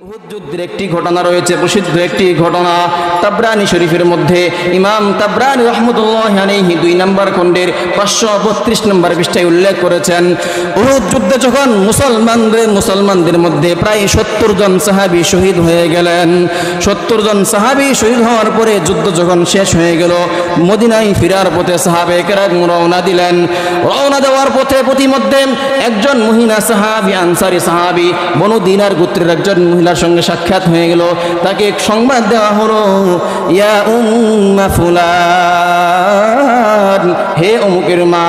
যুদ্ধের একটি ঘটনা রয়েছে, প্রসিদ্ধ একটি ঘটনা তাবরানি শরীফের মধ্যে। ইমাম তাবরানি রহমতুল্লাহ আলাইহি দুই নম্বর খণ্ডের পাঁচশো বত্রিশ নম্বর পৃষ্ঠায় উল্লেখ করেছেন, উহুদ যুদ্ধে যখন মুসলমানদের মুসলমানদের মধ্যে প্রায় সত্তর জন সাহাবি শহীদ হয়ে গেলেন, সত্তর জন সাহাবি শহীদ হওয়ার পরে যুদ্ধ যখন শেষ হয়ে গেল, মদিনায় ফিরার পথে সাহাবে কেরাম রওনা দিলেন। রওনা দেওয়ার পথে প্রতিমধ্যে একজন মহিলা সাহাবি, আনসারি সাহাবি, বনু দিনার গোত্রের একজন মহিলার সঙ্গে সাক্ষাৎ হয়ে গেল। তাকে সংবাদ দেওয়া হলো, ইয়া উম্মা ফুলান, হে অমুকের মা,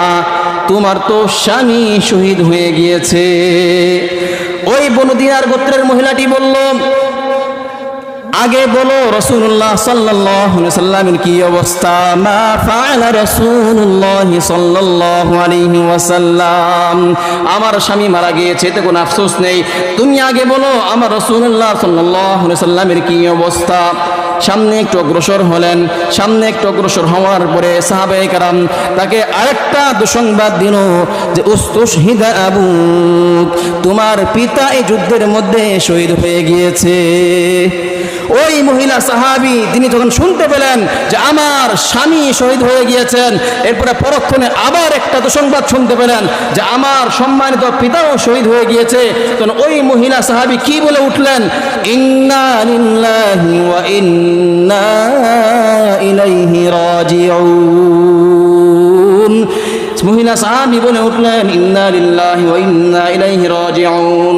তোমার তো স্বামী শহীদ হয়ে গিয়েছে। ওই বনু দিনার গোত্রের মহিলাটি বলল আগে বলো রসুল্লাহ সাল্লাহ সাল্লামের কি অবস্থা? মা ওয়াসাল্লাম। আমার স্বামী মারা গিয়েছে, এতে কোনো আফসোস নেই। তুমি আগে বলো আমার রসুল্লাহ সাল্লাল্লাহু সাল্লামের কি অবস্থা? সামনে একটু অগ্রসর হলেন। সামনে একটু অগ্রসর হওয়ার পরে সাহাবায়ে কারাম তাকে আরেকটা দুঃসংবাদ দিল যে উস্তুশহিদা আবু, তোমার পিতা এই যুদ্ধের মধ্যে শহীদ হয়ে গিয়েছে। ওই মহিলা সাহাবি, তিনি যখন শুনতে পেলেন যে আমার স্বামী শহীদ হয়ে গিয়েছেন, এরপরে পরক্ষণে আবার একটা দুঃসংবাদ শুনতে পেলেন যে আমার সম্মানিত পিতাও শহীদ হয়ে গিয়েছে। তখন ওই মহিলা সাহাবি কি বলে উঠলেন? ইন্না মহিলা সাহাবি বলে উঠলেন, ইন্না লিল্লাহি ওয়া ইন্না ইলাইহি রাজিউন।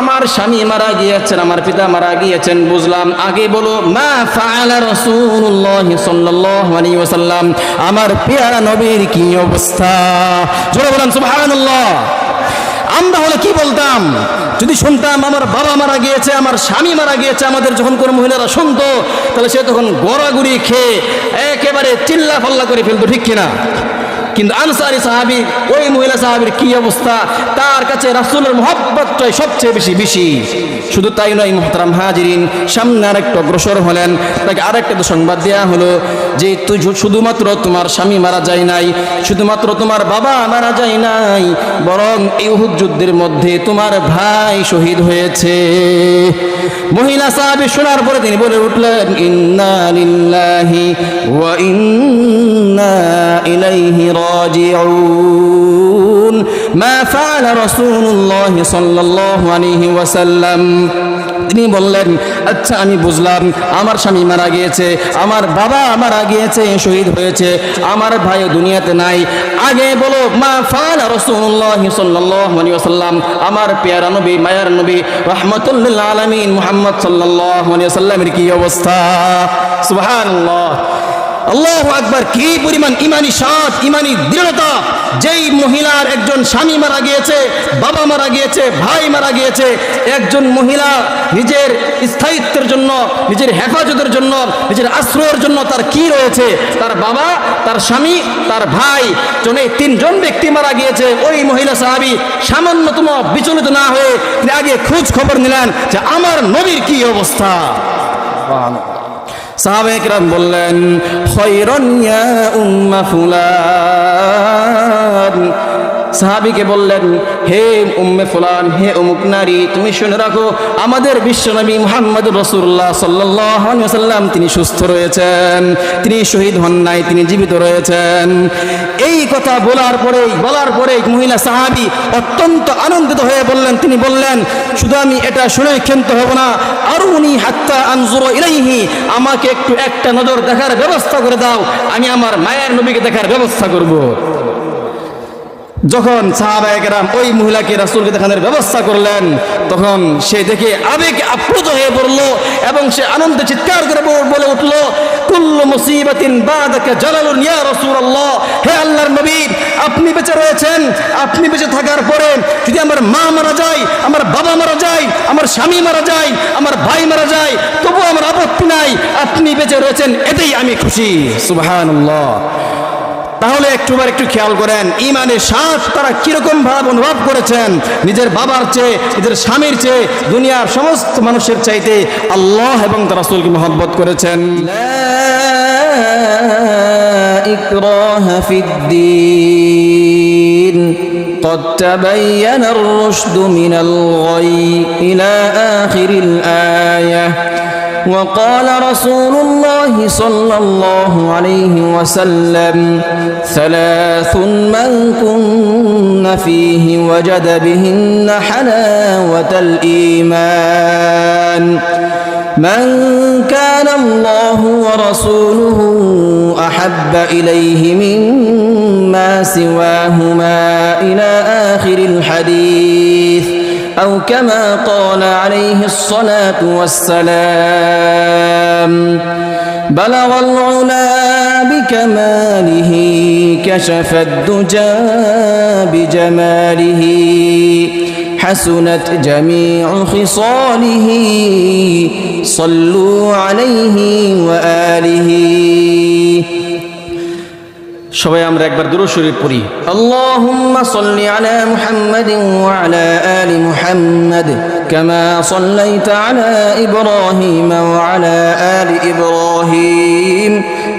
আমার স্বামী মারা গিয়েছেন, আমার পিতা মারা গিয়েছেন, বুঝলাম। আগে বলো, মা আমার পেয়ারা নবীর কি অবস্থা? আমরা হলে কি বলতাম? যদি শুনতাম, আমার বাবা মারা গিয়েছে, আমার স্বামী মারা গিয়েছে, আমাদের যখন কোনো মহিলারা শুনতো, তাহলে সে তখন গড়াগুড়ি খেয়ে একেবারে চিল্লা ফাল্লা করে ফেলতো, ঠিক কিনা? কিন্তু আনসারি সাহাবি, ওই মহিলা সাহাবির কি অবস্থা? তার কাছে রাসুলের মহব্বতটাই সবচেয়ে বেশি বেশি। শুধু তাই নয়, মোহতারাম হাজিরিন, সামনে আরেকটু অগ্রসর হলেন। তাকে আরেকটা সংবাদ দেওয়া হলো যে, তুই শুধুমাত্র তোমার স্বামী মারা যায় নাই, শুধুমাত্র তোমার বাবা মারা যায় নাই, বরং এই যুদ্ধের মধ্যে তোমার ভাই শহীদ হয়েছে। মহিলা সাহাবি শোনার পরে তিনি বলে উঠলেন, ইন্না লিল্লাহি ওয়া ইন্না ইলাইহি রাজিউন। মা ফাআলা রাসূলুল্লাহ সাল্লাল্লাহু আলাইহি ওয়াসাল্লাম। তিনি বললেন আচ্ছা আমি বুঝলাম, আমার স্বামী মারা গিয়েছে, আমার বাবা মারা গিয়েছে, শহীদ হয়েছে, আমার ভাই দুনিয়াতে নাই। আগে বলো, মা ফাল রাসূলুল্লাহ সাল্লাল্লাহু আলাইহি ওয়াসাল্লাম, আমার পেয়ারা নবী, মায়ার নবী রহমতুল্লাহ আলামিন মোহাম্মদ সাল্লাল্লাহু আলাইহি ওয়াসাল্লামের কি অবস্থা? সুবহানাল্লাহ। আল্লাহ আকবার কি পরিমাণ ইমানি সাত ইমানি দৃঢ়তা? যেই মহিলার একজন স্বামী মারা গিয়েছে, বাবা মারা গিয়েছে, ভাই মারা গিয়েছে, একজন মহিলা নিজের স্থায়িত্বের জন্য, নিজের হেফাজতের জন্য, নিজের আশ্রয়ের জন্য তার কি রয়েছে? তার বাবা, তার স্বামী, তার ভাই, জন তিনজন ব্যক্তি মারা গিয়েছে। ওই মহিলা সাহাবি সামান্যতম বিচলিত না হয়ে তিনি আগে খোঁজ খবর নিলেন যে আমার নবীর কি অবস্থা। সাহাবেকরাম বললেন খৈরন ইয়া উম্মা ফুলান। সাহাবিকে বললেন, হে উম্মে ফুলান, হে অমুক নারী, তুমি শুনে রাখো, আমাদের বিশ্বনবী মুহাম্মদ রসুল্লাহ সাল্লাম তিনি সুস্থ রয়েছেন, তিনি শহীদ হন নাই, তিনি জীবিত রয়েছেন। এই কথা বলার পরেই বলার পরেই মহিলা সাহাবি অত্যন্ত আনন্দিত হয়ে বললেন, তিনি বললেন, শুধু আমি এটা শুনে ক্ষান্ত হব না, আর উনি হাত্তা আনজুরো ইলাইহি, আমাকে একটু একটা নজর দেখার ব্যবস্থা করে দাও, আমি আমার মায়ের নবীকে দেখার ব্যবস্থা করব। যখন সাহাবাহাম ওই মহিলাকে রাসুলকে দেখানোর ব্যবস্থা করলেন, তখন সে দেখে আবেগে আপ্লুত হয়ে পড়ল এবং সে আনন্দে চিৎকার করে বলে উঠল, কুল্লু মুসিবাতিন বাদাকা জালালুন ইয়া রাসূলুল্লাহ, হে আল্লাহর নবী, আপনি বেঁচে রয়েছেন, আপনি বেঁচে থাকার পরে যদি আমার মা মারা যায়, আমার বাবা মারা যায়, আমার স্বামী মারা যায়, আমার ভাই মারা যায় তবু আমার আপত্তি নাই, আপনি বেঁচে রয়েছেন, এতেই আমি খুশি। সুবহানাল্লাহ। তাহলে একটুবার একটু খেয়াল করেন ইমানের সাথ তারা কিরকম ভাব অনুভব করেছেন নিজের বাবার চেয়ে নিজের স্বামীর চেয়ে দুনিয়ার সমস্ত মানুষের চাইতে আল্লাহ এবং তার রাসূলকে মহব্বত করেছেন ইকরাহ ফিদ্দিন قد تبين الرشد من الغي إلى آخر الآية وقال رسول الله صلى الله عليه وسلم ثلاث من كن فيه وجد بهن حلاوة الإيمان. من كان الله ورسوله أحب إليه مما سواهما إلى آخر الحديث. أو كما قال عليه الصلاة والسلام بلغ العلا بكماله كشف الدجى بجماله حسنت جميع خصاله صلوا عليه وآله. সবাই আমরা একবার দূর শরীফ পড়ি আল্লাহুম্মা সাল্লি আলা মুহাম্মাদিন ওয়া আলা আলি মুহাম্মাদ কামা সাল্লাইতা আলা ইব্রাহিম ওয়া আলা আলি ইব্রাহিম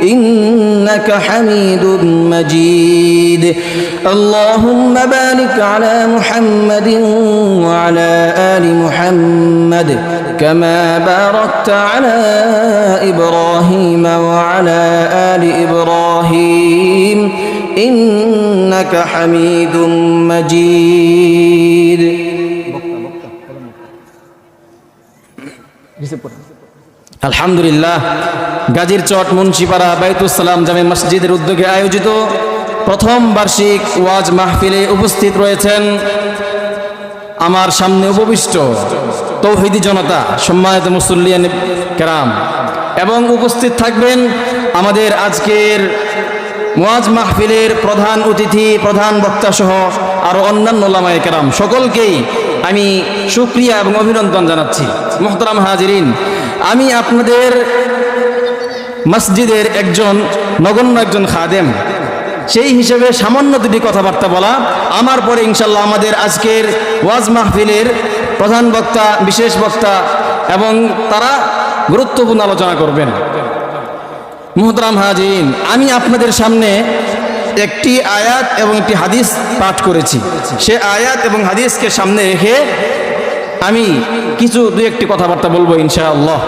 إنك حميد مجيد اللهم بارك على محمد وعلى آل محمد كما باركت على إبراهيم وعلى آل إبراهيم إنك حميد مجيد আলহামদুলিল্লাহ গাজীর চট মুন্সিপাড়া বাইতুসালাম জামে মসজিদের উদ্যোগে আয়োজিত প্রথম বার্ষিক ওয়াজ মাহফিলে উপস্থিত রয়েছেন আমার সামনে উপবিষ্ট তৌহিদি জনতা, সম্মানিত মুসল্লিয়ান কেরাম, এবং উপস্থিত থাকবেন আমাদের আজকের ওয়াজ মাহফিলের প্রধান অতিথি, প্রধান বক্তা সহ আরও অন্যান্য লামায় কেরাম। সকলকেই আমি সুক্রিয়া এবং অভিনন্দন জানাচ্ছি। মোহতারাম হাজিরিন, আমি আপনাদের মসজিদের একজন নগণ্য একজন খাদেম। সেই হিসেবে সামান্য দুটি কথাবার্তা বলা। আমার পরে ইনশাল্লাহ আমাদের আজকের ওয়াজ মাহফিলের প্রধান বক্তা, বিশেষ বক্তা এবং তারা গুরুত্বপূর্ণ আলোচনা করবেন। মুহতরাম হাজিন আমি আপনাদের সামনে একটি আয়াত এবং একটি হাদিস পাঠ করেছি। সে আয়াত এবং হাদিসকে সামনে রেখে আমি কিছু দু একটি কথাবার্তা বলব ইনশাআল্লাহ।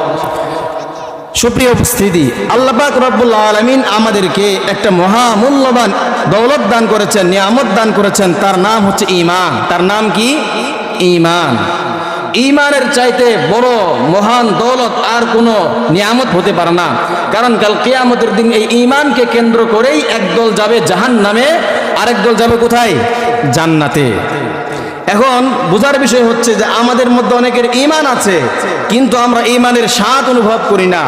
সুপ্রিয় উপস্থিতি, আল্লাহ পাক রব্বুল আলমিন আমাদেরকে একটা মহামূল্যবান দৌলত দান করেছেন, নিয়ামত দান করেছেন। তার নাম হচ্ছে ইমান তার নাম কি? ইমান ইমানের চাইতে বড় মহান দৌলত আর কোনো নিয়ামত হতে পারে না। কারণ কাল কেয়ামতের দিন এই ইমানকে কেন্দ্র করেই একদল যাবে জাহান নামে আরেক দল যাবে কোথায়? জান্নাতে। এখন বোঝার বিষয় হচ্ছে যে আমাদের মধ্যে অনেকের ইমান আছে, কিন্তু আমরা ইমানের স্বাদ অনুভব করি না।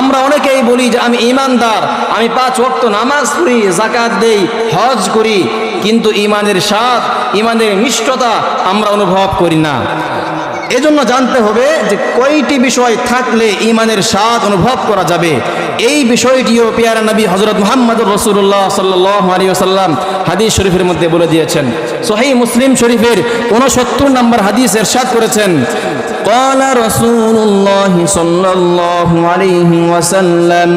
আমরা অনেকেই বলি যে আমি ইমানদার আমি পাঁচ ওয়াক্ত নামাজ পড়ি জাকাত দেই, হজ করি, কিন্তু ইমানের স্বাদ ইমানের নিষ্ঠতা আমরা অনুভব করি না। এজন্য জানতে হবে যে কয়টি বিষয় থাকলে ইমানের স্বাদ অনুভব করা যাবে এই বিষয়টিও পেয়ারা নবী হজরত মোহাম্মদ রসুল্লাহ সাল্লাহ আলী সাল্লাম হাদিস শরীফের মধ্যে বলে দিয়েছেন সোহাই মুসলিম শরীফের উনসত্তর নম্বর হাদিস এরশাদ করেছেন قال رسول الله صلى الله عليه وسلم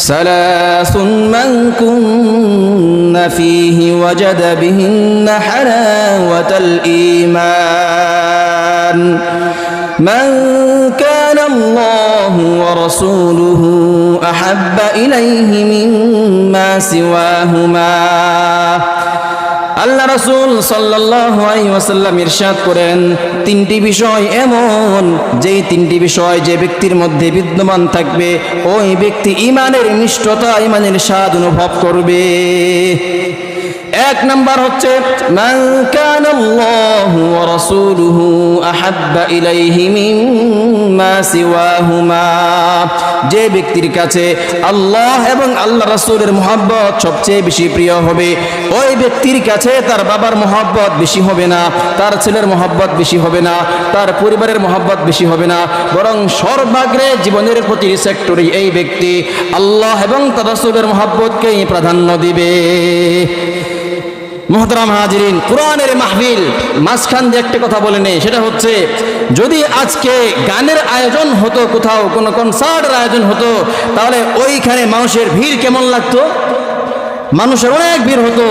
ثلاث من كن فيه وجد بهن حلاوة الإيمان من كان الله ورسوله أحب إليه مما سواهما আল্লাহ রসুল সাল্লাহ ওয়াসাল্লাম ইরশাদ করেন তিনটি বিষয় এমন যেই তিনটি বিষয় যে ব্যক্তির মধ্যে বিদ্যমান থাকবে ওই ব্যক্তি ইমানের নিষ্ঠতা ইমানের স্বাদ অনুভব করবে এক নাম্বার হচ্ছে যে ব্যক্তির কাছে আল্লাহ এবং আল্লাহ রাসূলের মহব্বত সবচেয়ে বেশি প্রিয় হবে, ওই ব্যক্তির কাছে তার বাবার মহব্বত বেশি হবে না, তার ছেলের মহব্বত বেশি হবে না, তার পরিবারের মহব্বত বেশি হবে না। বরং সর্বাগ্রে জীবনের প্রতি সেক্টরে এই ব্যক্তি আল্লাহ এবং তার রাসূলের মহব্বতকেই প্রাধান্য দিবে। মোহতরাম হাজিরিন, কোরআনের মাহফিল, মাঝখান দিয়ে একটা কথা বলে নেই, সেটা হচ্ছে, যদি আজকে গানের আয়োজন হতো কোথাও, কোনো কনসার্টের আয়োজন হতো, তাহলে ওইখানে মানুষের ভিড় কেমন লাগতো? মানুষের অনেক ভিড় হতো,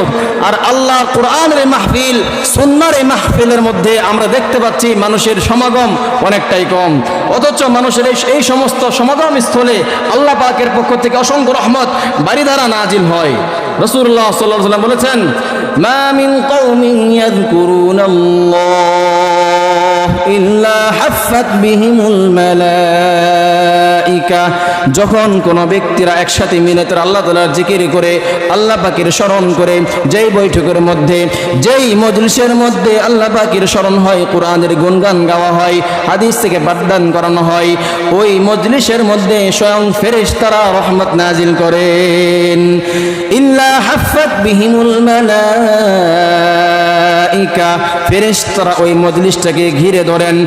আর আল্লাহ কোরআনের মাহফিল সন্ন্যার এই মাহফিলের মধ্যে আমরা দেখতে পাচ্ছি মানুষের সমাগম অনেকটাই কম। অথচ মানুষের এই সমস্ত সমাগম স্থলে আল্লাহ পাকের পক্ষ থেকে অসংখ্য রহমত বাড়ি দ্বারা নাজিল হয়। রসুল্লাহ সাল্লাহ সাল্লাম বলেছেন মা মিন কওমিন ইয়াযকুরুনাল্লাহ ইল্লা হাফফাত বিহিমুল মালাইকা। যখন কোন ব্যক্তিরা একসাথে মিলে তারা আল্লাহ তাআলার জিকির করে, আল্লাহ পাকের স্মরণ করে, যেই বৈঠকের মধ্যে, যেই মজলিসের মধ্যে আল্লাহ পাকের স্মরণ হয়, কোরআনের গুণগান গাওয়া হয়, হাদিস থেকে পাঠদান করানো হয়, ওই মজলিসের মধ্যে স্বয়ং ফেরেশতারা রহমত নাজিল করেন। ইল্লা হাফফাত বিহিমুল মালাইকা। ফেরেশতারা ওই মজলিসটাকে ঘিরে ধরেন।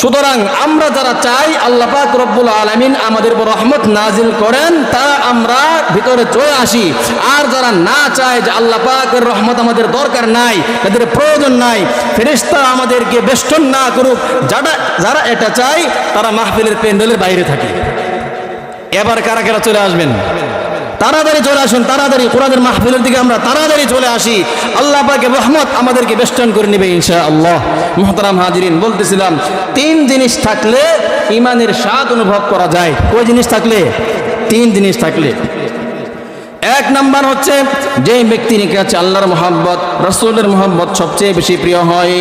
সুতরাং আমরা যারা চাই আল্লাহ পাক রব্বুল আলামিন আমাদের উপর রহমত নাজিল করেন তারা আমরা ভিতরে চলে আসি। আর যারা না চায় যে আল্লাহ পাকের রহমত আমাদের দরকার নাই, তাদের প্রয়োজন নাই, ফেরেশতা আমাদেরকে বেষ্টন না করুক। যারা যারা এটা চায়, তারা মাহফিলের প্যান্ডেলের বাইরে থাকে। এবার কারা কারা চলে আসবেন? তাড়াতাড়ি চলে আসুন, তাড়াতাড়ি কোরআনের মাহফিলের দিকে আমরা তাড়াতাড়ি চলে আসি। আল্লাহ পাকে রহমত আমাদেরকে বেষ্টন করে নেবে ইনশা আল্লাহ মোহতারাম হাজিরিন, বলতেছিলাম, তিন জিনিস থাকলে ইমানের স্বাদ অনুভব করা যায়। কই জিনিস থাকলে? তিন জিনিস থাকলে। এক নাম্বার হচ্ছে যে ব্যক্তির কাছে আল্লাহর মোহাম্মত রসুলের মোহাম্মত সবচেয়ে বেশি প্রিয় হয়,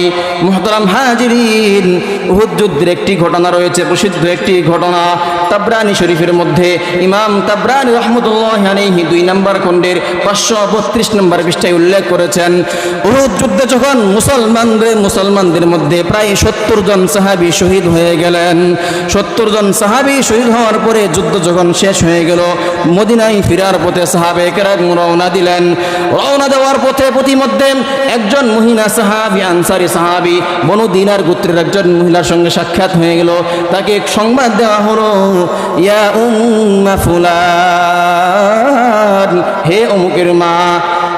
মোহতারাম হাজিরিন, উহুদ যুদ্ধের একটি ঘটনা রয়েছে, প্রসিদ্ধ একটি ঘটনা, তাবরানি শরীফের মধ্যে, ইমাম তাবরানি রহমতুল্লাহ দুই নম্বর খণ্ডের পাঁচশো বত্রিশ নম্বর পৃষ্ঠায় উল্লেখ করেছেন, উহুদ যুদ্ধে যখন মুসলমানদের মুসলমানদের মধ্যে প্রায় সত্তর জন সাহাবি শহীদ হয়ে গেলেন, সত্তর জন সাহাবি শহীদ হওয়ার পরে যুদ্ধ যখন শেষ হয়ে গেল, মদিনায় ফিরার পথে সাহাবে রওনা দিলেন। রওনা দেওয়ার পথে প্রতিমধ্যে একজন মহিলা সাহাবি, আনসারি সাহাবি গোত্রের একজন মহিলার সঙ্গে সাক্ষাৎ হয়ে গেল। তাকে সংবাদ দেওয়া হলো, ইয়া উম্মা হে অমুকের মা,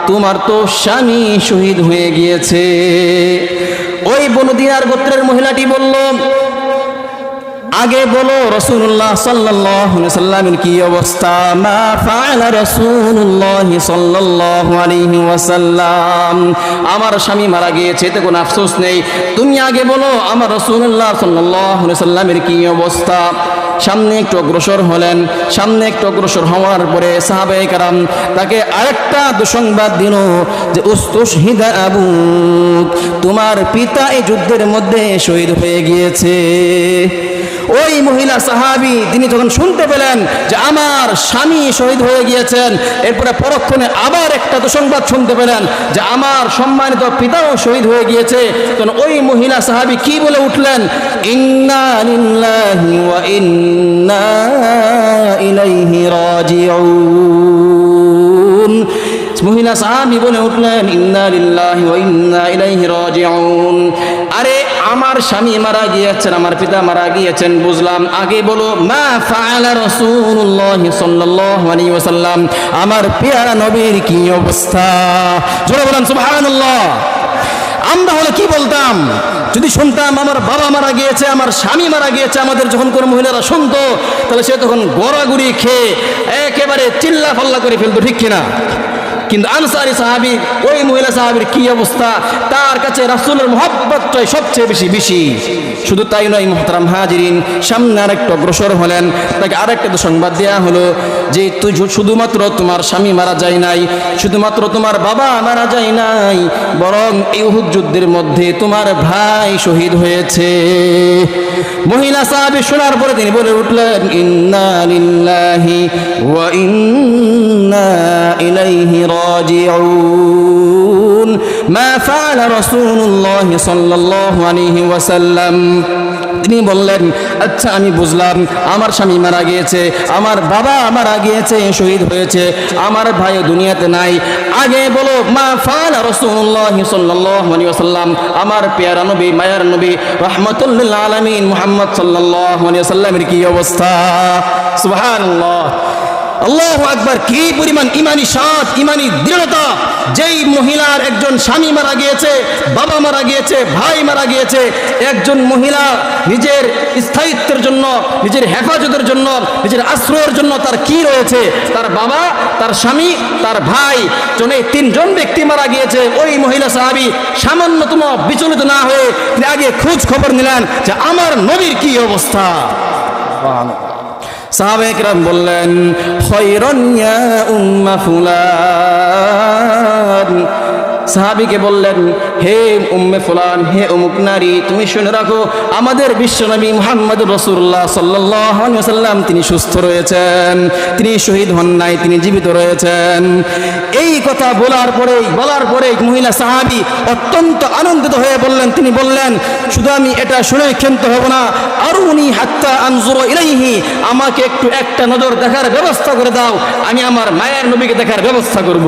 তোমার তো স্বামী শহীদ হয়ে গিয়েছে। ওই বনু দিনার গোত্রের মহিলাটি বলল আগে বলো রসুল্লাহ সাল্লাহ সাল্লামের কি অবস্থা? মা ওয়াসাল্লাম। আমার স্বামী মারা গিয়েছে, এতে কোনো আফসোস নেই। তুমি আগে বলো আমার রসুল্লাহ আলাইহি সাল্লামের কি অবস্থা? সামনে একটু অগ্রসর হলেন। সামনে একটু অগ্রসর হওয়ার পরে সাহাবায়ে কারাম তাকে আরেকটা দুঃসংবাদ দিল যে উস্তুশহিদা আবু তোমার পিতা এই যুদ্ধের মধ্যে শহীদ হয়ে গিয়েছে। ওই মহিলা সাহাবি, তিনি যখন শুনতে পেলেন যে আমার স্বামী শহীদ হয়ে গিয়েছেন। এরপরে পরক্ষণে আবার একটা তো সংবাদ শুনতে পেলেন যে আমার সম্মানিত পিতাও শহীদ হয়ে গিয়েছে। তখন ওই মহিলা সাহাবি কি বলে উঠলেন? ইন্না মহিলা সাহাবি বলে উঠলেন, ইন্না লিল্লাহি ওয়া ইন্না ইলাইহি রাজিউন। আমার স্বামী মারা গিয়েছেন, আমার পিতা মারা গিয়েছেন, বুঝলাম। আগে বলো, মা সাল্লাল্লাহু আলাইহি ওয়াসাল্লাম আমার পেয়ারা নবীর কি অবস্থা? জোরে বলেন, সুবহানাল্লাহ। আমরা হলে কি বলতাম? যদি শুনতাম, আমার বাবা মারা গিয়েছে, আমার স্বামী মারা গিয়েছে, আমাদের যখন কোনো মহিলারা শুনতো, তাহলে সে তখন গড়াগুড়ি খেয়ে একেবারে চিল্লা ফাল্লা করে ফেলতো, ঠিক কিনা? কিন্তু আনসারি সাহাবি, ওই মহিলা সাহাবির কি অবস্থা? তার কাছে রাসূলের মহব্বতটাই সবচেয়ে বেশি বেশি। শুধু তাই নয়, মোহতারাম হাজিরিন, সামনে আরেকটু অগ্রসর হলেন। তাকে আরেকটা তো সংবাদ দেওয়া হলো যে, তুই শুধুমাত্র তোমার স্বামী মারা যায় নাই, শুধুমাত্র তোমার বাবা মারা যায় নাই, বরং এই উহুদ যুদ্ধের মধ্যে তোমার ভাই শহীদ হয়েছে। মহিলা সাহাবি শোনার পরে তিনি বলে উঠলেন, ইন্না লিল্লাহি ওয়া ইন্না ইলাইহি راجعون ما فعل رسول الله صلى الله عليه وسلم তিনি বললেন আচ্ছা আমি বুঝলাম আমার স্বামী মারা গিয়েছে আমার বাবা মারা গিয়েছে শহীদ হয়েছে আমার ভাই দুনিয়াতে নাই আগে বলো মা ফাল রসুল্লাহ সাল্লাল্লাহু আলাইহি ওয়াসাল্লাম আমার পেয়ারা নবী মায়ার নবী রহমতুল্লাহ আলামিন মুহাম্মদ সাল্লাল্লাহু আলাইহি ওয়াসাল্লামের কি অবস্থা সুবহানাল্লাহ আল্লাহ আকবার কি পরিমাণ ইমানি সাত ইমানি দৃঢ়তা? যেই মহিলার একজন স্বামী মারা গিয়েছে, বাবা মারা গিয়েছে, ভাই মারা গিয়েছে, একজন মহিলা নিজের স্থায়িত্বের জন্য, নিজের হেফাজতের জন্য, নিজের আশ্রয়ের জন্য তার কি রয়েছে? তার বাবা, তার স্বামী, তার ভাই, জন তিনজন ব্যক্তি মারা গিয়েছে। ওই মহিলা সাহাবি সামান্যতম বিচলিত না হয়ে তিনি আগে খোঁজ খবর নিলেন যে আমার নবীর কি অবস্থা। সাহাবেকরাম বললেন খৈরন ইয়া উম্মা ফুলান। সাহাবিকে বললেন, হে উম্মে ফুলান, হে অমুক নারী, তুমি শুনে রাখো, আমাদের বিশ্বনবী মুহাম্মদ রসুল্লাহ সাল্লাহ সাল্লাম তিনি সুস্থ রয়েছেন, তিনি শহীদ হন নাই, তিনি জীবিত রয়েছেন। এই কথা বলার পরে বলার পরে মহিলা সাহাবি অত্যন্ত আনন্দিত হয়ে বললেন, তিনি বললেন, শুধু আমি এটা শুনে ক্ষান্ত হব না, আর উনি হাত্তা আনজুর ইলাইহি, আমাকে একটু একটা নজর দেখার ব্যবস্থা করে দাও, আমি আমার মায়ের নবীকে দেখার ব্যবস্থা করব।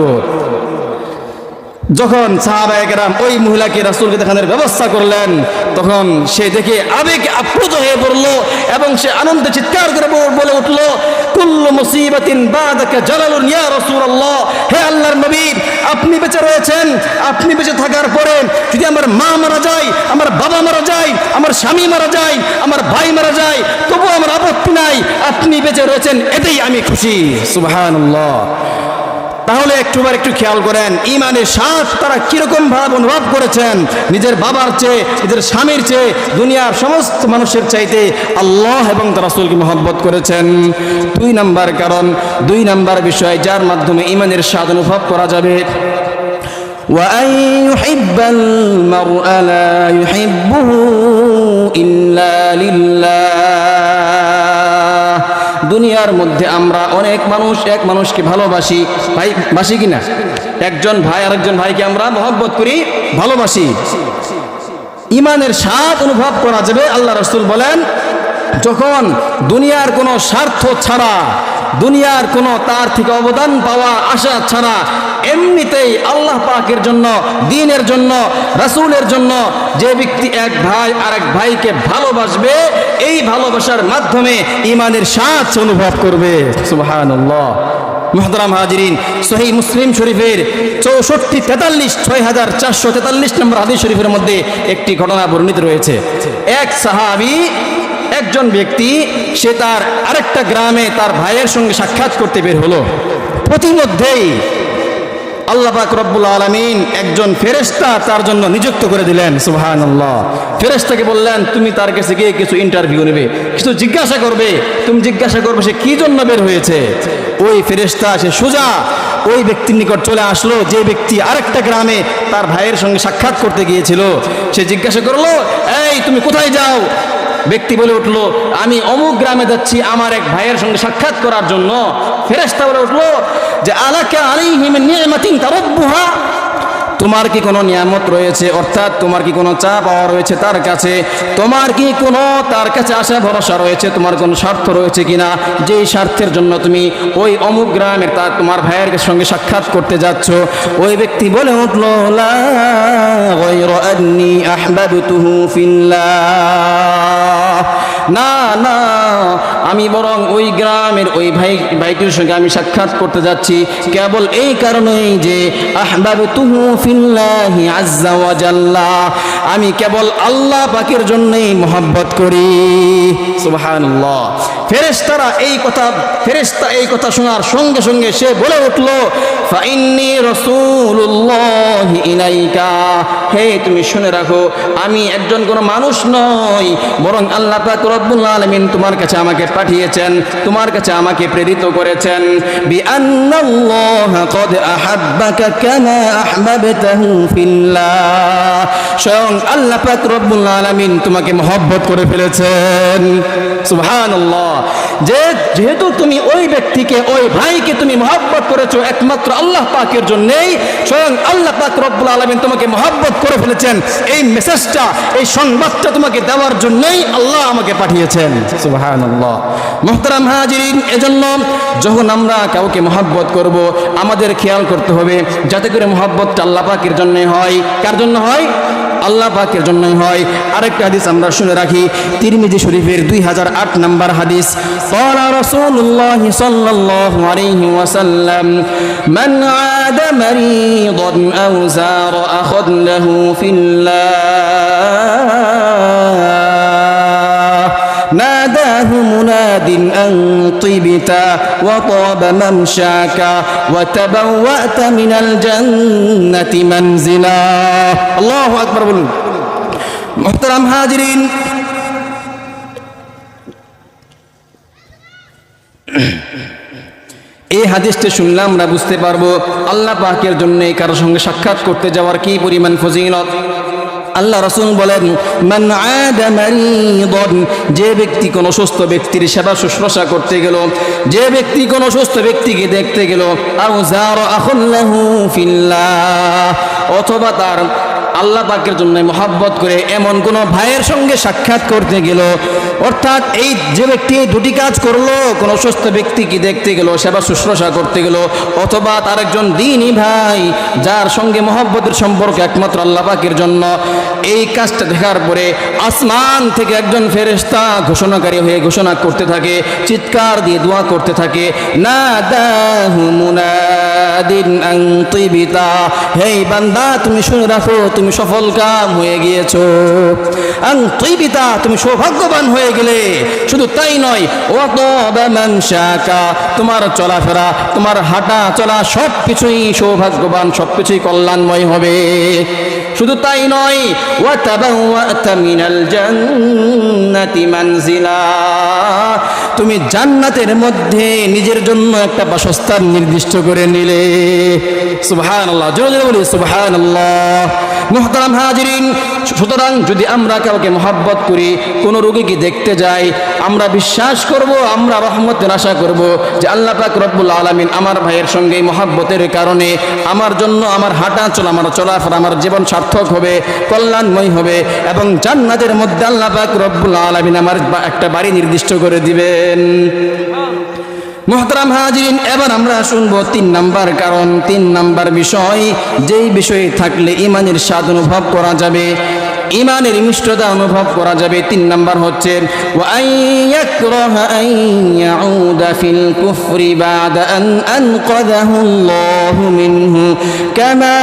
যখন সাহাবাহাম ওই মহিলাকে রাসুলকে দেখানোর ব্যবস্থা করলেন, তখন সে দেখে আবেগ আপ্লুত হয়ে পড়ল এবং সে আনন্দে চিৎকার করে বলে উঠল, কুল্লু মুসিবাতিন বাদাকা জালালুন ইয়া রাসূলুল্লাহ, হে আল্লাহর নবী, আপনি বেঁচে রয়েছেন, আপনি বেঁচে থাকার পরে যদি আমার মা মারা যায়, আমার বাবা মারা যায়, আমার স্বামী মারা যায়, আমার ভাই মারা যায় তবু আমার আপত্তি নাই, আপনি বেঁচে রয়েছেন, এতেই আমি খুশি। সুবহানাল্লাহ। তাহলে একটুবার একটু খেয়াল করেন ইমানের সাথ তারা কিরকম ভাব অনুভব করেছেন নিজের বাবার চেয়ে নিজের স্বামীর চেয়ে দুনিয়ার সমস্ত মানুষের চাইতে আল্লাহ এবং তার রাসূলকে মহব্বত করেছেন দুই নাম্বার কারণ দুই নাম্বার বিষয় যার মাধ্যমে ইমানের স্বাদ অনুভব করা যাবে وأن يحب المرء لا يحبه إلا لله দুনিয়ার মধ্যে আমরা অনেক মানুষ, এক মানুষকে ভালোবাসি। ভাই, বাসি কিনা? একজন ভাই, আরেকজন ভাইকে আমরা মহব্বত করি, ভালোবাসি। ইমানের স্বাদ অনুভব করা যাবে, আল্লাহ রসুল বলেন, যখন দুনিয়ার কোনো স্বার্থ ছাড়া দুনিয়ার কোনো তার থেকে অবদান পাওয়া, আশা ছাড়া এমনিতেই আল্লাহ পাকের জন্য, দিনের জন্য, রাসূলের জন্য যে ব্যক্তি এক ভাই আর এক ভাইকে ভালোবাসবে, এই ভালোবাসার মাধ্যমে ইমানের স্বাদ সে অনুভব করবে। সুবহানাল্লাহ। মহতরাম হাজিরিন সহি মুসলিম শরীফের চৌষট্টি তেতাল্লিশ, ছয় হাজার চারশো তেতাল্লিশ নম্বর হাদিস শরীফের মধ্যে একটি ঘটনা বর্ণিত রয়েছে। এক সাহাবি একজন ব্যক্তি, সে তার আরেকটা গ্রামে তার ভাইয়ের সঙ্গে সাক্ষাৎ করতে বের হলো। প্রতিমধ্যেই আল্লাহ পাক রব্বুল আলমিন একজন ফেরেশতা তার জন্য নিযুক্ত করে দিলেন সুহান আল্লাহ ফেরেশতাকে বললেন, তুমি তার কাছে গিয়ে কিছু ইন্টারভিউ নেবে, কিছু জিজ্ঞাসা করবে। তুমি জিজ্ঞাসা করবে সে কি জন্য বের হয়েছে? ওই ফেরেশতা, সে সোজা ওই ব্যক্তির নিকট চলে আসলো, যে ব্যক্তি আরেকটা গ্রামে তার ভাইয়ের সঙ্গে সাক্ষাৎ করতে গিয়েছিল। সে জিজ্ঞাসা করল, এই, তুমি কোথায় যাও? ব্যক্তি বলে উঠল, আমি অমুক গ্রামে যাচ্ছি, আমার এক ভাইয়ের সঙ্গে সাক্ষাৎ করার জন্য। ফেরেশতা বলে উঠল যে, আলাকা আলাইহিম নিয়ামাতিন তারাব্বুহা। তোমার কি কোনো নিয়ামত রয়েছে? অর্থাৎ তোমার কি কোনো চা পাওয়া রয়েছে তার কাছে? তোমার কি কোনো তার কাছে আশা ভরসা রয়েছে? তোমার কোনো স্বার্থ রয়েছে কিনা? যেই স্বার্থের জন্য তুমি ওই অমুক গ্রামের তার তোমার ভাইয়ের সঙ্গে সাক্ষাৎ করতে যাচ্ছ। ওই ব্যক্তি বলে উঠল লা গায়রা আন্নি আহবাবতুহু ফিল্লাহ না না, আমি বরং ওই গ্রামের ওই ভাই, ভাইটির সঙ্গে আমি সাক্ষাৎ করতে যাচ্ছি। কেবল এই কারণেই যে আহবাব তুহু ফিল্লাহি আজ্জা আমি কেবল আল্লাহ পাকের জন্যই মোহাব্বত করি। ফেরেশতারা এই কথা, ফেরেশতা এই কথা শোনার সঙ্গে সঙ্গে সে বলে উঠল ফাইন্নি হে, তুমি শুনে রাখো, আমি একজন কোনো মানুষ নই, বরং আল্লাহ পাক রব্বুল আলামিন তোমার কাছে আমাকে পাঠিয়েছেন, তোমার কাছে আমাকে প্রেরিত করেছেন। ফিল্লাহ। স্বয়ং আল্লাহ পাক রব্বুল আলামিন তোমাকে মহব্বত করে ফেলেছেন। সুবহানাল্লাহ। যে যেহেতু তুমি ওই ব্যক্তিকে, ওই ভাইকে তুমি মহব্বত করেছ, একমাত্র আল্লাহ পাকের জন্যই, স্বয়ং আল্লাহ পাক রব্বুল আলামিন তোমাকে মহব্বত করে ফেলেছেন। এই মেসেজটা এই সংবাদটা তোমাকে দেওয়ার জন্যই আল্লাহ আমাকে পাঠিয়েছেন সুবহানাল্লাহ মুহতারাম হাজিরিন এজন্য যখন আমরা কাউকে মহব্বত করব আমাদের খেয়াল করতে হবে যাতে করে মহব্বতটা আল্লাহ পাকের জন্য হয় কার জন্য হয় আল্লাহ পাকের জন্যই হয় আরেকটা হাদিস আমরা শুনে রাখি তিরমিজি শরীফের দুই হাজার আট নম্বর হাদিস قال رسول الله صلى الله عليه وسلم من عاد مريضا أو زار أخذ له في الله مناد أن طبت وطاب ممشاك وتبوأت من الجنة منزلا الله أكبر بلو محترم هاجرين এই হাদিসটা শুনলে আমরা বুঝতে পারবো আল্লাহ পাকের জন্য কারোর সঙ্গে সাক্ষাৎ করতে যাওয়ার কি পরিমাণ ফজিলত আল্লাহ রসুল বলেন যে ব্যক্তি কোনো সুস্থ ব্যক্তির সেবা শুশ্রূষা করতে গেল, যে ব্যক্তি কোনো সুস্থ ব্যক্তিকে দেখতে গেল আউ যার আখল্লাহু ফিল্লাহ অথবা তার আল্লাহ পাকের জন্য মহাব্বত করে এমন কোন ভাইয়ের সঙ্গে সাক্ষাৎ করতে গেল। অর্থাৎ এই যে ব্যক্তি দুটি কাজ করল, কোন সুস্থ ব্যক্তিকে দেখতে গেল, সেবা শুশ্রূষা করতে গেল, অথবা তার একজন দিনই ভাই যার সঙ্গে মহব্বতের সম্পর্ক একমাত্র আল্লাহ পাকের জন্য। এই কাজটা দেখার পরে আসমান থেকে একজন ফেরেশতা ঘোষণাকারী হয়ে ঘোষণা করতে থাকে, চিৎকার দিয়ে দোয়া করতে থাকে না হেই বান্দা, তুমি শুনে রাখো, তুমি সফল কাম হয়ে গিয়েছো। আং তিবিতা, তুমি সৌভাগ্যবান হয়ে গেলে। শুধু তাই নয় ও শাকা, তোমার চলাফেরা, তোমার হাঁটা চলা সব কিছুই সৌভাগ্যবান সব কিছুই কল্যাণময় হবে। শুধু তাই নয় তুমি জান্নাতের মধ্যে নিজের জন্য একটা বাসস্থান নির্দিষ্ট করে নিলে। সুবহানাল্লাহ, জোরে জোরে বলি, সুবহানাল্লাহ। মুহতারাম হাজিরিন, সুতরাং যদি আমরা কাউকে মহাব্বত করি, কোনো রোগীকে দেখতে যাই আমরা বিশ্বাস করব, আমরা রহমতের আশা করব যে আল্লাহ পাক রব্বুল আলমিন আমার ভাইয়ের সঙ্গে মহাব্বতের কারণে আমার জন্য আমার হাঁটা চলা, আমার চলাফেরা, আমার জীবন সার্থক হবে, কল্যাণময় হবে এবং জান্নাতের মধ্যে আল্লাহ পাক রব্বুল আলমিন আমার একটা বাড়ি নির্দিষ্ট করে দিবেন। মোহতারাম হাজিরিন, এবার আমরা শুনব তিন নাম্বার কারণ, তিন নাম্বার বিষয়। যেই বিষয়ে থাকলে ইমানের স্বাদ অনুভব করা যাবে, ইমানের মিষ্টতা অনুভব করা যাবে, তিন নাম্বার হচ্ছে কামা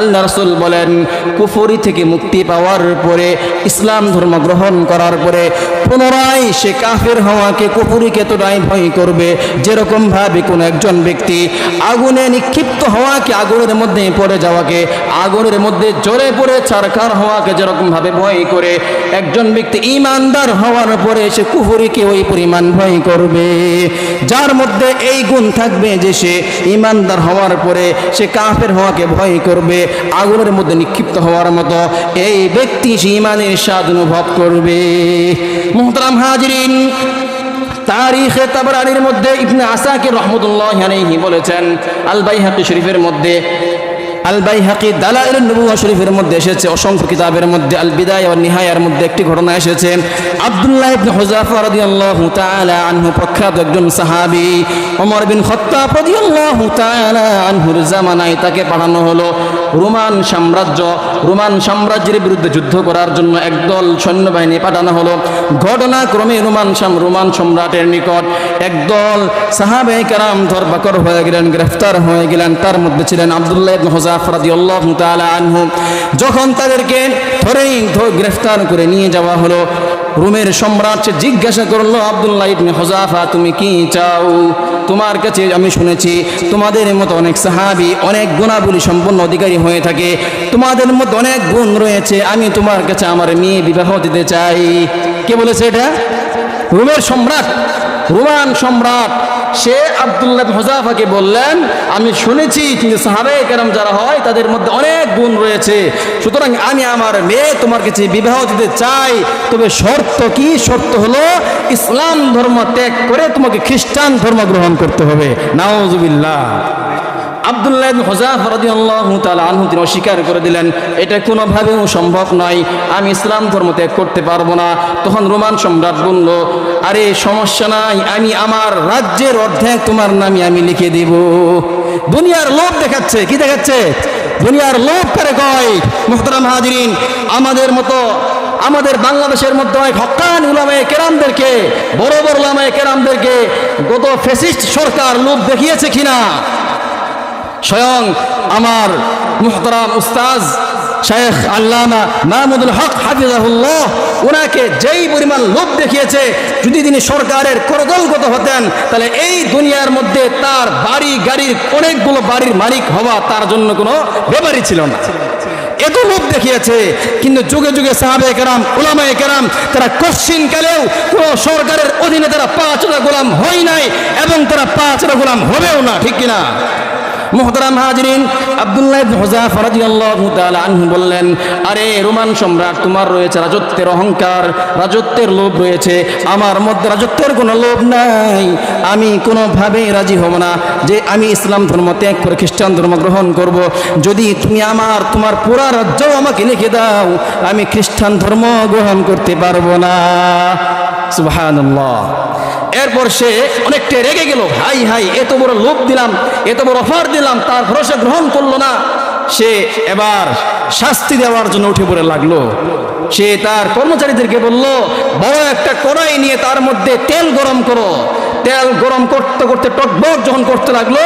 আল্লাহ রসুল বলেন, কুফরি থেকে মুক্তি পাওয়ার পরে, ইসলাম ধর্ম গ্রহণ করার পরে পুনরায় সে কাফের হওয়াকে, কুফুরিকে এতটাই ভয় করবে। যেরকমভাবে কোনো একজন ব্যক্তি আগুনে নিক্ষিপ্ত হওয়াকে, আগুনের মধ্যে পড়ে যাওয়াকে, আগুনের মধ্যে জোরে পড়ে ছাড়খার হওয়াকে যেরকমভাবে ভয় করে, একজন ব্যক্তি ইমানদার হওয়ার পরে সে কুফুরিকে ওই পরিমাণ ভয় করবে। যার মধ্যে এই গুণ থাকবে যে সে ইমানদার হওয়ার পরে সে কাফের হওয়াকে ভয় করবে। আগুনের মধ্যে নিক্ষিপ্ত হওয়ার মতো এই ব্যক্তি সে ইমানের স্বাদ অনুভব করবে। মোহতারাম হাজরিন, তারিখে তাবরানির মধ্যে ইবনে আসাকির রহমতুল্লাহ আলাইহি বলেছেন শরীফের মধ্যে দালাইল নবুয়া শরীফের মধ্যে এসেছে, অসংখ্য কিতাবের মধ্যে আল বিদায় ও নিহায়ার মধ্যে একটি ঘটনা এসেছে। আব্দুল্লাহ ইবনে হুযাফা রাদিয়াল্লাহু তাআলা আনহু প্রখ্যাত একজন সাহাবী, ওমর বিন খাত্তাব রাদিয়াল্লাহু তাআলা আনহুর জামানায় তাকে পাঠানো হলো। রোমান সাম্রাজ্য, রোমান সাম্রাজ্যের বিরুদ্ধে যুদ্ধ করার জন্য একদল সৈন্যবাহিনী পাঠানো হলো। ঘটনাক্রমে রোমান রোমান সম্রাটের নিকট একদল সাহাবে কারাম ধরবাকর হয়ে গেলেন, গ্রেফতার হয়ে গেলেন। তার মধ্যে ছিলেন আব্দুল্লাহ তাআলা আনহু। যখন তাদেরকে ধরেই গ্রেফতার করে নিয়ে যাওয়া হলো রোমের সম্রাট সে জিজ্ঞাসা করল, আবদুল্লাহ ইবনে হজাফা তুমি কি চাও? তোমার কাছে আমি শুনেছি, তোমাদের মতো অনেক সাহাবি অনেক গুণাবলী সম্পন্ন অধিকারী হয়ে থাকে। তোমাদের মতো অনেক গুণ রয়েছে। আমি তোমার কাছে আমার মেয়ে বিবাহ দিতে চাই। কে বলেছে এটা? রোমের সম্রাট, রোমান সম্রাট। সে আবদুল্লাহ হোজাফাকে বললেন, আমি শুনেছি কিন্তু সাহাবে কেরাম যারা হয়, তাদের মধ্যে অনেক গুণ রয়েছে। সুতরাং আমি আমার মেয়ে তোমার কাছে বিবাহ দিতে চাই। তবে শর্ত কি? শর্ত হলো ইসলাম ধর্ম ত্যাগ করে তোমাকে খ্রিস্টান ধর্ম গ্রহণ করতে হবে। নাওজুবিল্লাহ আবদুল্লাহ হুযাফা রাদিয়াল্লাহু তাআলা আনহু তিনি অস্বীকার করে দিলেন, এটা কোনোভাবেও সম্ভব নয়, আমি ইসলাম করতে পারব না। তখন রোমান সম্রাট বলল, আরে সমস্যা নাই, আমি আমার রাজ্যের অর্ধেক তোমার নামে আমি লিখে দুনিয়ার লোভ দেখাচ্ছে, কি দেখাচ্ছে? দুনিয়ার লোভ করে কয়? মুহতারাম হাজিরিন, আমাদের মতো, আমাদের বাংলাদেশের মধ্যে হকান উলামায়ে কেরামদেরকে, বড় বড় উলামায়ে কেরামদেরকে গত ফেসিস্ট সরকার লোভ দেখিয়েছে কিনা? স্বয়ং আমার মুহতারাম উস্তাজ শেখ আল্লামা মাহমুদুল হক হাফিজাহুল্লাহ ওনাকে যেই পরিমাণ লোভ দেখিয়েছে, যদি তিনি সরকারের করদলগত হতেন, তাহলে এই দুনিয়ার মধ্যে তার বাড়ি গাড়ির অনেকগুলো বাড়ির মালিক হওয়া তার জন্য কোনো ব্যাপারই ছিল না। এত লোভ দেখিয়েছে, কিন্তু যুগে যুগে সাহাবে কেরাম ওলামায়ে কেরাম, তারা কশ্চিন কালেও কোনো সরকারের অধীনে তারা পাঁচটা গোলাম হয় নাই এবং তারা পাঁচটা গোলাম হবেও না, ঠিক কিনা? মুহতারাম হাজরিন আব্দুল্লাহ রাদিয়াল্লাহু তাআলা আনহু বললেন, আরে রোমান সম্রাট, তোমার রয়েছে রাজত্বের অহংকার, রাজত্বের লোভ রয়েছে, আমার মধ্যে রাজত্বের কোনো লোভ নাই, আমি কোনোভাবেই রাজি হব না যে আমি ইসলাম ধর্ম ত্যাগ করে খ্রিস্টান ধর্ম গ্রহণ করব। যদি তুমি আমার, তোমার পুরা রাজ্য আমাকে লিখে দাও, আমি খ্রিস্টান ধর্ম গ্রহণ করতে পারব না। সুবহানাল্লাহ। এরপর সে অনেকটা রেগে গেল। হাই হাই, এত বড় লোক দিলাম, এত বড় অফার দিলাম, তার ভরসা গ্রহণ করল না। সে এবার শাস্তি দেওয়ার জন্য উঠে পড়ে লাগল। সে তার কর্মচারীদেরকে বলল, বড় একটা কড়াই নিয়ে তার মধ্যে তেল গরম করো। তেল গরম করতে করতে টকবক যখন করতে লাগল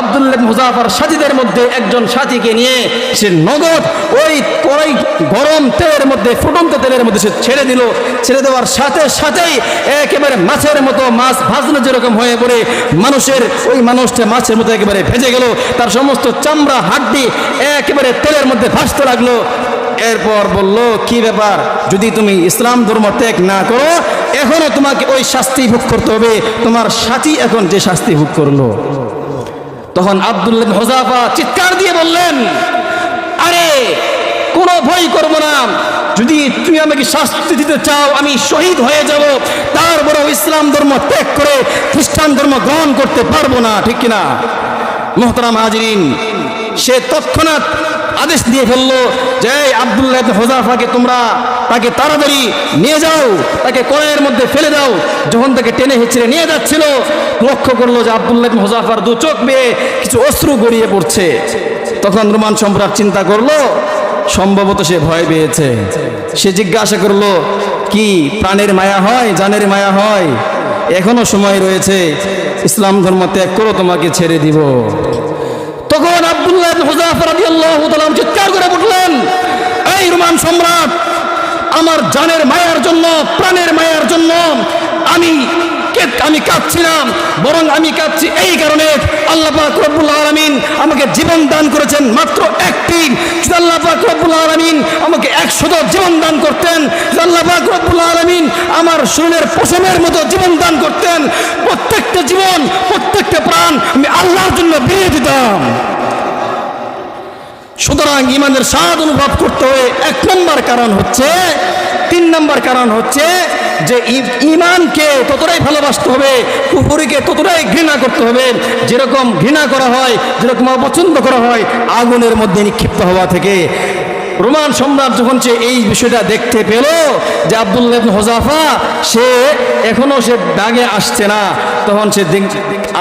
আবদুল্লাহ মুজাফার সাথীদের মধ্যে একজন সাথীকে নিয়ে সে নগদ ওই কড়াই গরম তেলের মধ্যে, ফুটন্ত তেলের মধ্যে সে ছেড়ে দিল। ছেড়ে দেওয়ার সাথে সাথেই একেবারে মাছের মতো মাছ ভাজলে যেরকম হয়ে পড়ে, মানুষের ওই মানুষটা মাছের মতো একেবারে ভেজে গেল। তার সমস্ত চামড়া, হাড্ডি একেবারে তেলের মধ্যে ভাসতে লাগল। এরপর বলল, কি ব্যাপার? যদি তুমি ইসলাম ধর্ম ত্যাগ না করো এখনও তোমাকে ওই শাস্তি ভোগ করতে হবে। তোমার সাথী এখন যে শাস্তি ভোগ করল। তখন আব্দুল্লাহ হোজাফা চিৎকার দিয়ে বললেন, আরে, কোনো ভয় করব না। যদি তুমি আমাকে শাস্তি দিতে চাও, আমি শহীদ হয়ে যাব। তারপরে ইসলাম ধর্ম ত্যাগ করে খ্রিস্টান ধর্ম গ্রহণ করতে পারব না। ঠিক কিনা? মোহতারাম হাজরিন, সে তৎক্ষণাৎ আদেশ দিয়ে ফেলল যে আব্দুল্লাহ হোজাফাকে তোমরা তাকে তাড়াতাড়ি নিয়ে যাও, তাকে কড়াইয়ের মধ্যে ফেলে দাও। যখন তাকে টেনে হেঁচড়ে নিয়ে যাচ্ছিল, লক্ষ্য করল যে আব্দুল্লাহ হোজাফার দু চোখ বেয়ে কিছু অশ্রু গড়িয়ে পড়ছে। তখন রোমান সম্রাট চিন্তা করল, সম্ভবত সে ভয় পেয়েছে। সে জিজ্ঞাসা করল, কি প্রাণের মায়া হয়, জানের মায়া হয়? এখনও সময় রয়েছে, ইসলাম ধর্ম ত্যাগ করো, তোমাকে ছেড়ে দিব। চিৎকার করে উঠলেন এই রোমান সম্রাট, আমার জানের মায়ার জন্য, প্রাণের মায়ার জন্য আমি আমি কাঁদছি না, বরং আমি কাঁদছি এই কারণে আল্লাহ পাক রব্বুল আলামিন আমাকে জীবন দান করেছেন মাত্র একটি। আল্লাহ পাক রব্বুল আলামিন আমাকে একশত জীবন দান করতেন। আল্লাহ পাক রব্বুল আলামিন আমার শরীরের পশমের মতো জীবন দান করতেন। প্রত্যেকটা জীবন, প্রত্যেকটা প্রাণ আমি আল্লাহর জন্য বিয়ে দিতাম। সুতরাং ইমানের স্বাদ অনুভব করতে হয়ে এক নম্বর কারণ হচ্ছে, তিন নম্বর কারণ হচ্ছে যে ইমানকে ততটাই ভালোবাসতে হবে কুপুরিকে ততটাই ঘৃণা করতে হবে, যেরকম ঘৃণা করা হয়, যেরকম অপছন্দ করা হয়, আগুনের মধ্যে নিক্ষিপ্ত হওয়া থেকে। রোমান সম্রাট যখন সে এই বিষয়টা দেখতে পেল যে আব্দুল্লাহ হোজাফা সে এখনও সে দাগে আসছে না। তখন সে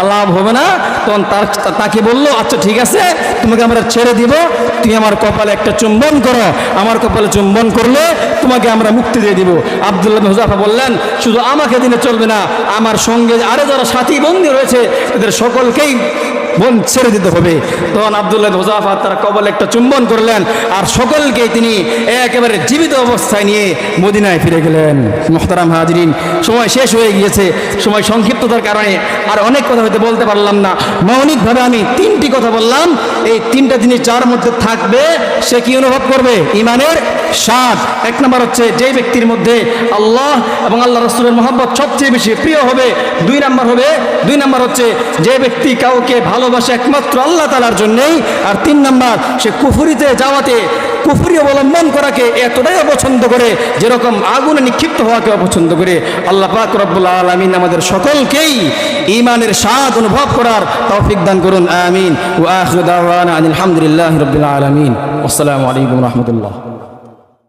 আলাপ হবে না। তখন তার তাকে বলল আচ্ছা ঠিক আছে, তোমাকে আমরা ছেড়ে দিব। তুই আমার কপালে একটা চুম্বন করো। আমার কপালে চুম্বন করলে তোমাকে আমরা মুক্তি দিয়ে দিব। আব্দুল্লাহ হুজাফা বললেন, শুধু আমাকে দিনে চলবে না। আমার সঙ্গে আরও যারা সাথী বন্দী রয়েছে, এদের সকলকেই বোন ছেড়ে দিতে হবে। তখন আবদুল্লাহ হোজাফা তারা কবল একটা চুম্বন করলেন আর সকলকে তিনি একেবারে জীবিত অবস্থায় নিয়ে মদিনায় ফিরে গেলেন। মোহতারাম হাজরিন, সময় শেষ হয়ে গিয়েছে। সময় সংক্ষিপ্ততার কারণে আর অনেক কথা হয়তো বলতে পারলাম না। মৌলিকভাবে আমি তিনটি কথা বললাম। এই তিনটা জিনিস যার মধ্যে থাকবে, সে কি অনুভব করবে? ইমানের স্বাদ। এক নম্বর হচ্ছে যে ব্যক্তির মধ্যে আল্লাহ এবং আল্লাহ রসুলের মোহাম্মত সবচেয়ে বেশি প্রিয় হবে, দুই নাম্বার হবে, দুই নাম্বার হচ্ছে যে ব্যক্তি কাউকে ভালোবাসে একমাত্র আল্লাহ তালার জন্যেই। আর তিন নাম্বার, সে কুফুরিতে যাওয়াতে কুফুরি অবলম্বন করাকে এতটাই অপছন্দ করে, যেরকম আগুনে নিক্ষিপ্ত হওয়াকে অপছন্দ করে। আল্লাহ পাক রব্বুল আলমিন আমাদের সকলকেই ইমানের স্বাদ অনুভব করার তৌফিক দান করুন, আমিন। ও দাওয়ানা আলহামদুলিল্লাহ রবিল আলমিন। আসসালামু আলাইকুম রহমতুল্লাহ।